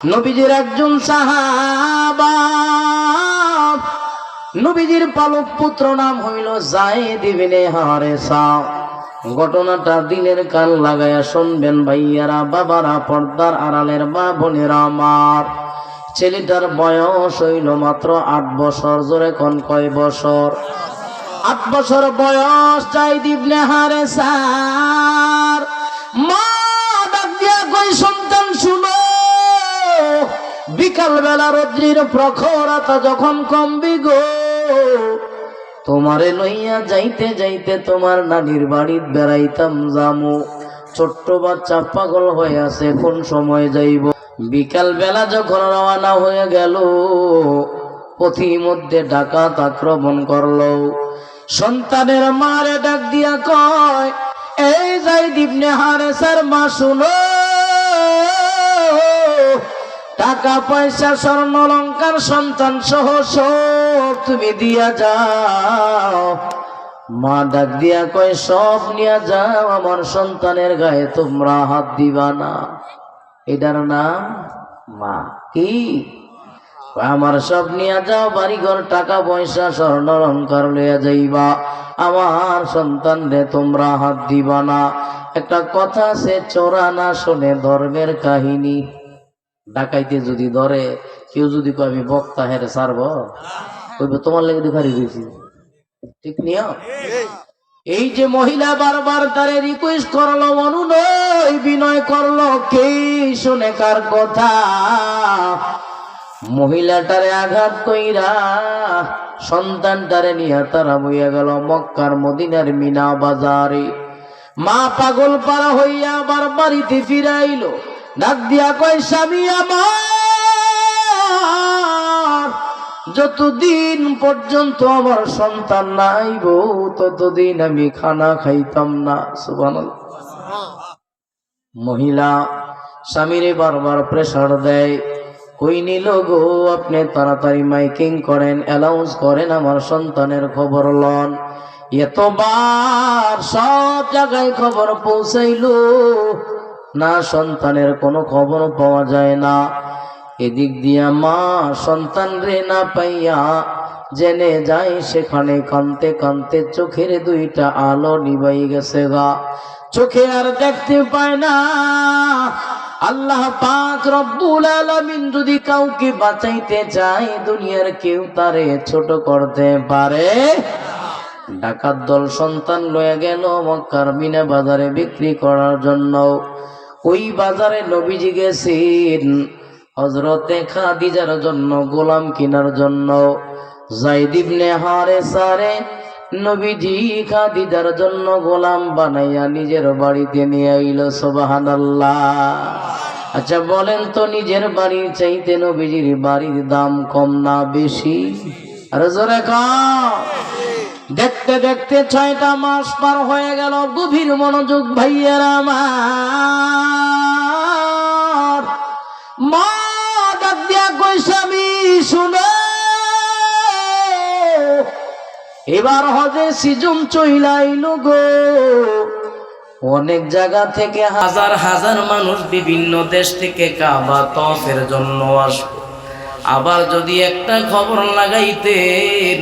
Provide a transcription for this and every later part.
নবীজির একজন সাহাবা। নবীজির পালক পুত্র নাম হইল জায়েদ ইবনে হারেসা। ঘটনাটা দিনের কান লাগায়া শুনবেন ভাইয়ারা, বাবারা পর্দার আড়ালের মা বোনেরা আমার। ছেলেটার বয়স হইল মাত্র আট বছর, জোরে কোন কয় বছর? আট বছর বয়স জায়েদ ইবনে হারেসার। মা বিকাল বেলা রদ্রির প্রখরতা যখন কমবি গো, তোমারে লইয়া যাইতে যাইতে তোমার নানির বাড়িত বেড়াইতাম যামু। ছোট্ট বাচ্চা পাগল হয়ে আছে, কোন সময় যাইব? বিকাল বেলা যখন রওনা হয়ে গেল পথি মধ্যে ডাকাত আক্রমণ করল। সন্তানের মারে ডাক দিয়া কয়, এই যাই দিবনে হারে স্যার মা, শুনো। টাকা, পয়সা, স্বর্ণ, অলঙ্কার, সন্তান সহ সব তুমি দিয়া যাও। মা ডাক দিয়া কয়, সব নিয়া যাও, আমার সন্তানের গায়ে তোমরা হাত দিবা না। এটার নাম মা। কি? আমার সব নিয়া যাও, বাড়িঘর, টাকা, পয়সা, স্বর্ণ, অলঙ্কার লইয়া যাইবা। আমার সন্তান রে তোমরা হাত দিবা না। একটা কথা সে চোরা না শোনে ধর্মের কাহিনী। ডাকাইতে যদি ধরে, কেউ যদি কয়, আমি বক্তা হেরে সারব কইবে, তোমার লেগে দেখারি দিয়েছি ঠিক নিও এই যে মহিলা বারবার তারে রিকোয়েস্ট করল, অনুনয় বিনয় করল, কে শুনে কার কথা? মহিলাটারে আঘাত কইরা সন্তানটারে নিয়ে তারা বইয়া গেল মক্কার মদিনার মিনা বাজারে। মা পাগল পারা হইয়া আবার বাড়িতে ফিরাইলো। ডাক দিয়া কয়, স্বামী আমার, যতদিন পর্যন্ত আমার সন্তান নাইব ততদিন আমি খানা খাইতাম না। সুবান মহিলা স্বামীরে বারবার প্রেসার দেয়, কই নিল গো, আপনি তাড়াতাড়ি মাইকিং করেন, অ্যালাউন্স করেন আমার সন্তানের খবর লন। এতবার সব জায়গায় খবর পৌঁছাইলো না সন্তানের কোনো খবর পাওয়া যায় না। এদিক দিয়া মা সন্তান রে না পাইয়া জেনে যায় সেখানে কানতে কানতে চোখের দুইটা আলো নিবাই গেছে গা। চোখে আর দেখতে পায় না। আল্লাহ পাক রব্বুল আলামিন যদি কাউকে বাঁচাইতে চায়, দুনিয়ার কেউ তারে ছোট করতে পারে। ডাকাত দল সন্তান লয়ে গেল মক্কার মিনা বাজারে বিক্রি করার জন্য। ওই বাজারে নবীজি গেছেন। হজরতে খাদিজার জন্য, গোলাম কেনার জন্য। জাইদিবনে হারে সারে নবীজি খাদিজার জন্য গোলাম বানাইয়া নিজের বাড়িতে নিয়ে আইল সোবাহান আচ্ছা বলেন তো নিজের বাড়ির চাইতে নবীজির বাড়ির দাম কম না বেশি? আরে জোরে কম দেখতে দেখতে ছয়টা মাস পার হয়ে গেল, গভীর মনোযোগ ভাইয়ের আমার। মা দিয়া শুনে। এবার হজে সিজুম চইলাইল গো। অনেক জায়গা থেকে হাজার হাজার মানুষ বিভিন্ন দেশ থেকে কাবা তফের জন্য আসবে। আবার যদি একটা খবর লাগাইতেন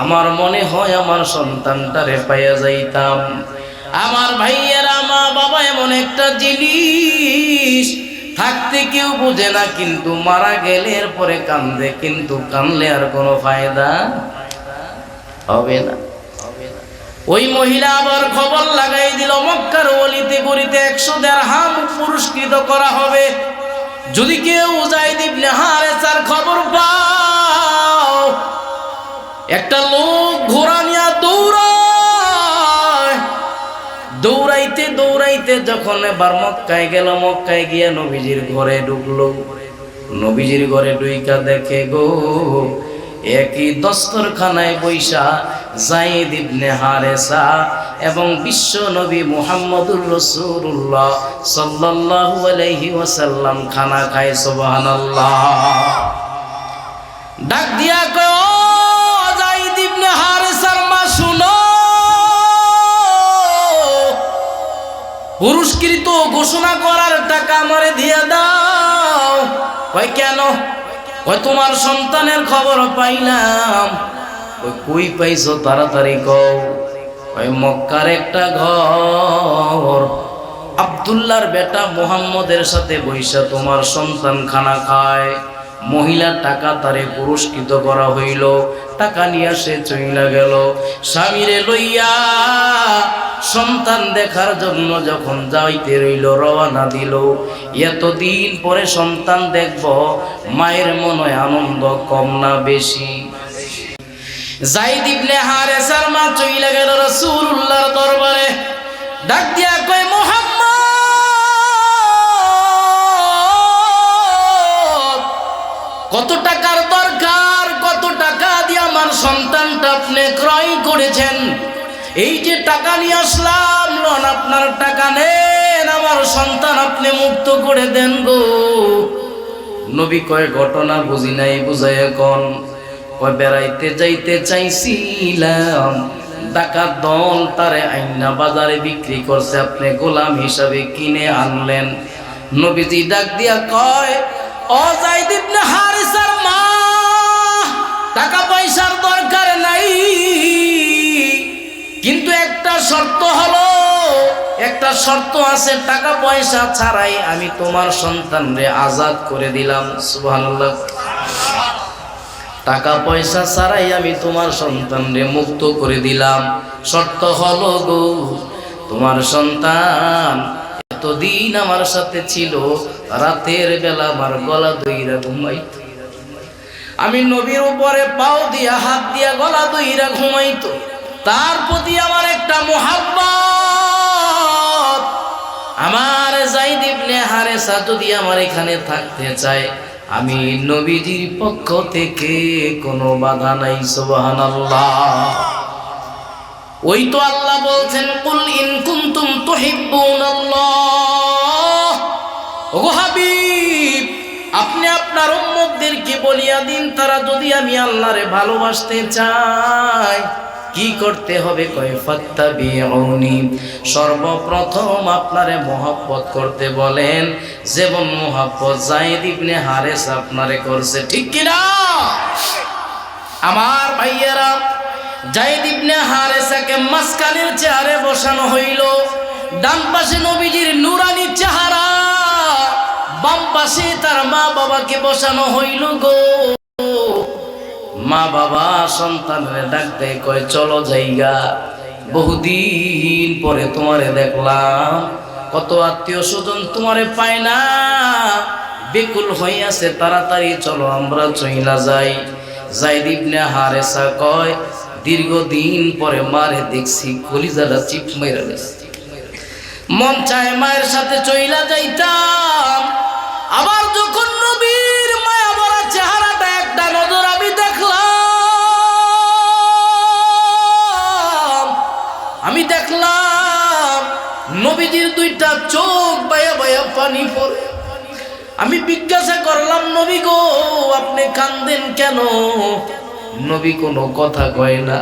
আমার মনে হয় আমার সন্তানটারে পাইয়া যাইতাম। আমার ভাইয়েরা, মা বাবা এমন একটা জিনিস থাকতে কেউ বোঝে না, কিন্তু মারা গেলে এরপরে কান্দে, কিন্তু কানলে আর কোনো ফায়দা হবে না। ওই মহিলা আবার খবর লাগাই দিল, মক্কার অলিতে গলিতে একশো দেড় হাম পুরস্কৃত করা হবে। যদি কেউ যাই দিবনে হারে তার খবর পাও একটা লোক ঘোড়া নিয়ে দৌড়ায়। দৌড়াইতে দৌড়াইতে যখন এবার মক্কায় গেল, মক্কায় গিয়ে নবীজির ঘরে ঢুকলো। নবীজির ঘরে ডুইকা দেখে, গো, একই দস্তরখানায় বৈশা জাইদ ইবনে হারেসা এবং বিশ্ব নবী মুহাম্মদুর রসুল্লাহ সাল্লাল্লাহু আলাইহি ওয়াসাল্লাম খানা খায়, সুবহানাল্লাহ। ডাক দিয়া কয় পুরস্কৃত ঘোষণা করার টাকা আমারে দিয়ে দাও। কয়, কেন? কয়, তোমার সন্তানের খবর পাইলাম। কই কই পাইছো তাড়াতাড়ি কও? কয়, মক্কার একটা ঘর। আবদুল্লার বেটা মোহাম্মদের সাথে বৈশা তোমার সন্তান খানা খায়। মহিলার টাকা তারে পুরস্কৃত করা হইল। টাকা নিয়ে সে চইলা গেল। স্বামীরে লইয়া সন্তান দেখার জন্য যখন যাইতে রইল রওয়ানা দিল। এতদিন পরে সন্তান দেখব, মায়ের মনে আনন্দ কম না বেশি। মা চইলা গেল রাসূলুল্লাহর দরবারে। ডাক দিয়া কয়, মোহাম্মদ, কত টাকার সন্তানটা আপনি ক্রয় করেছেন, এই যে টাকা নিয়ে আসলাম লন আপনার টাকা নেন, আমার সন্তান আপনি মুক্ত করে দেন গো। নবী কয়, ঘটনা বুঝি নাই বুঝাই এখন। কয়, বেড়াইতে যাইতে চাইছিলাম। ডাকাত দল তারে আইনা বাজারে বিক্রি করছে, আপনি গোলাম হিসাবে কিনে আনলেন। নবীজি ডাক দিয়া কয় ও জাইদ ইবনে হারিসার মা টাকা পয়সার দরকার নাই। কিন্তু একটা শর্ত হলো, একটা শর্ত আছে টাকা পয়সা ছাড়াই আমি তোমার সন্তানরে আজাদ করে দিলাম। সুবহানাল্লাহ। টাকা পয়সা ছাড়াই আমি তোমার সন্তানরে মুক্ত করে দিলাম। শর্ত হলো গো, তোমার সন্তান এতদিন আমার সাথে ছিল, রাতের বেলা আমার গলা দইরা ঘুমাইতো। আমি নবীর উপরে পাও দিয়া, হাত দিয়া, গলা দইরা ঘুমাইতো। তার প্রতি আমার একটা মোহাব্বত। আমার জাইদ ইবনে হারেসা যদি আমার এখানে থাকতে চায়, আমি নবীজির পক্ষ থেকে কোনো বাধা নাই, সুবহানাল্লাহ। ওই তো আল্লাহ বলছেন, কুল ইন কুনতুম তুহিব্বুনাল্লাহ। ওগো হাবিব! আপনি আপনার উম্মতদেরকে বলিয়া দিন, তারা যদি আমি আল্লাহরে ভালোবাসতে চাই, কি করতে হবে? কয়, ফাত্তাবিউনি। সর্বপ্রথম আপনারে মহব্বত করতে বলেন, যেমন মহব্বত জায়েদ ইবনে হারেস আপনারে করছে, ঠিক কি না? আমার ভাইয়েরা জায়েদ ইবনে হারেসাকে মাসকানের চেহারে বসানো হইল, ডান পাশে নবীজির নুরানি চেহারা পাশে তার মা বাবাকে বসানো হইল গো। মা বাবা সন্তানের ডাক দেয়, কয়, চলো জায়গা। বহুদিন পরে তোমারে দেখলাম, কত আত্মীয় স্বজন তোমারে পায় না। বেকুল হইয়াছে, তাড়াতাড়ি চলো, আমরা চইলা যাই। জাইদ ইবনে হারেসা কয়, দীর্ঘদিন পরে মারে দেখছি, কলিজাটা চিপ মেরে মন চায় মায়ের সাথে চইলা যাইতাম আবার যখন নবীর মায়া বড় চেহারাটা একটা নজর আমি দেখলাম আমি দেখলাম নবীজির দুইটা চোখ বায়া বায়া পানি পড়ে। আমি জিজ্ঞাসা করলাম, নবী গো, আপনি কান্দেন কেন? নবী কোনো কথা কয় না।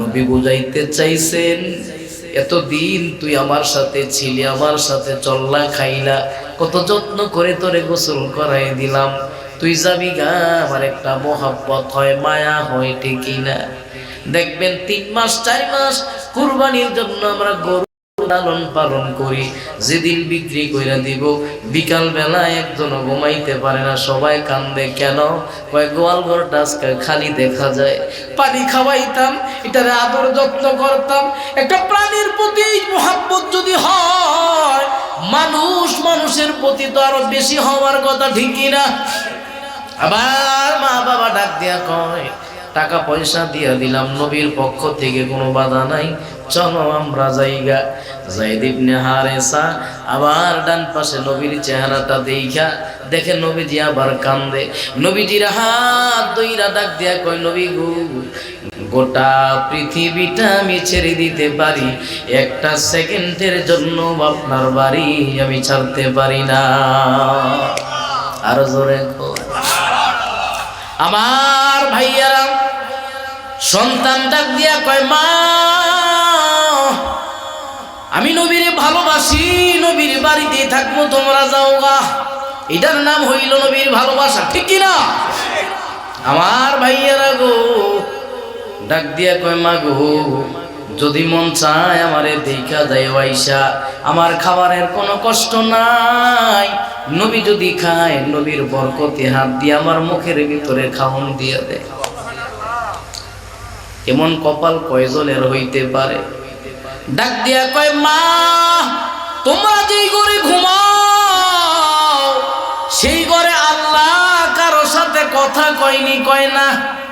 নবী বুঝাইতে চাইছেন, এতদিন তুই আমার সাথে ছিলি, আমার সাথে চল্লা খাইলা কত যত্ন করে তোরে গোসল করাই দিলাম। তুই যাবি গা, আমার একটা মহাব্বত হয়, মায়া হয়, ঠিকই না? দেখবেন তিন মাস, চার মাস কুরবানির জন্য আমরা গরু লালন পালন করি। যেদিন বিক্রি করে দিব বিকাল বেলা একজন ঘুমাইতে পারে না, সবাই কান্দে, কেন? কয়, গোয়াল ঘরটা আজকে খালি দেখা যায়। পানি খাওয়াইতাম, এটারে আদর যত্ন করতাম। একটা প্রাণীর প্রতি মহাব্বত যদি হয় মানুষের প্রতি তো আরও বেশি হওয়ার কথা ঠিকই না? আবার মা বাবা ডাক দিয়া কয়, টাকা পয়সা দিয়া দিলাম, নবীর পক্ষ থেকে কোনো বাধা নাই। চলো আমরা যাইগা। জাইদ ইবনে হারেসা আবার ডান পাশে নবীর চেহারাটা দেইখা, দেখে নবীজি আবার কান্দে। নবীজির হাত দইরা ডাক দিয়া কয়, নবী গো গোটা পৃথিবীটা আমি ছেড়ে দিতে পারি। একটা সেকেন্ডের জন্য আপনার বাড়ি আমি ছাড়তে পারি না। আরও জোরে আমার ভাইয়ারা, সন্তান ডাক দিয়া কয়, মা, আমি নবীরে ভালোবাসি, নবীর বাড়িতে থাকব, তোমরা যাও গা। এটার নাম হইল নবীর ভালোবাসা, ঠিক কি না আমার ভাইয়ারা গো ডাক দিয়া কয় মা গো যদি মন চায় আমারে দেখা যায় ওয়াইসা আমার খাবারের কোনো কষ্ট নাই। নবী যদি খায়, নবীর বরকতে হাত দিয়ে আমার মুখের ভিতরে খাওন দিয়ে দেয়। এমন কপাল কয়জনের হইতে পারে? ডাক দিয়া কয়, মা, তোমরা যেই ঘরে ঘুমাও, সেই ঘরে আল্লাহ কারও সাথে কথা কয়নি, কয় না?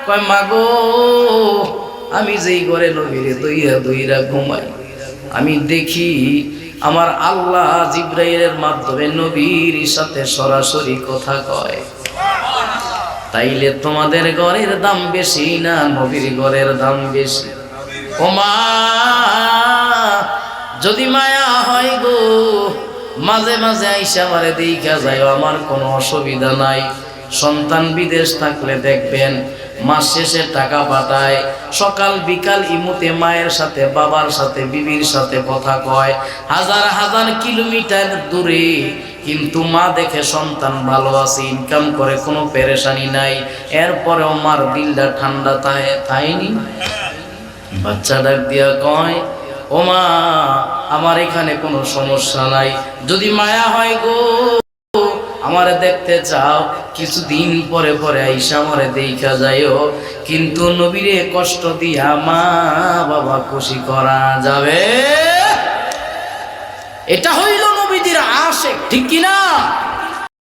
কয় মা গো আমি যেই ঘরে নবীরে দইয়া দইরা ঘুমাই, আমি দেখি আমার আল্লাহ জিব্রাইলের মাধ্যমে নবীর সাথে সরাসরি কথা কয়। তাইলে তোমাদের ঘরের দাম বেশি না নবীর ঘরের দাম বেশি? ও মা, যদি মায়া হয় গো, মাঝে মাঝে আইসা মারে দেখা যায়, আমার কোনো অসুবিধা নাই। সন্তান বিদেশ থাকলে দেখবেন মাস শেষে টাকা পাঠায়। সকাল, বিকাল ইমুতে মায়ের সাথে, বাবার সাথে, বিবির সাথে কথা কয়। হাজার হাজার কিলোমিটার দূরে কিন্তু মা দেখে সন্তান ভালো আছে ইনকাম করে, কোনো পেরেশানি নাই। এরপরেও মার দিলটা ঠান্ডা তাইনি? বাচ্চা ডাক দিয়া কয় ও মা আমার এখানে কোনো সমস্যা নাই। যদি মায়া হয় গো আমারে দেখতে চাও, কিছুদিন পরে পরে আইসা আমারে দেখা যাইও কিন্তু নবীরে কষ্ট দিয়া মা বাবা খুশি করা যাবে? এটা হইল নবীদের আশেক, ঠিক কিনা?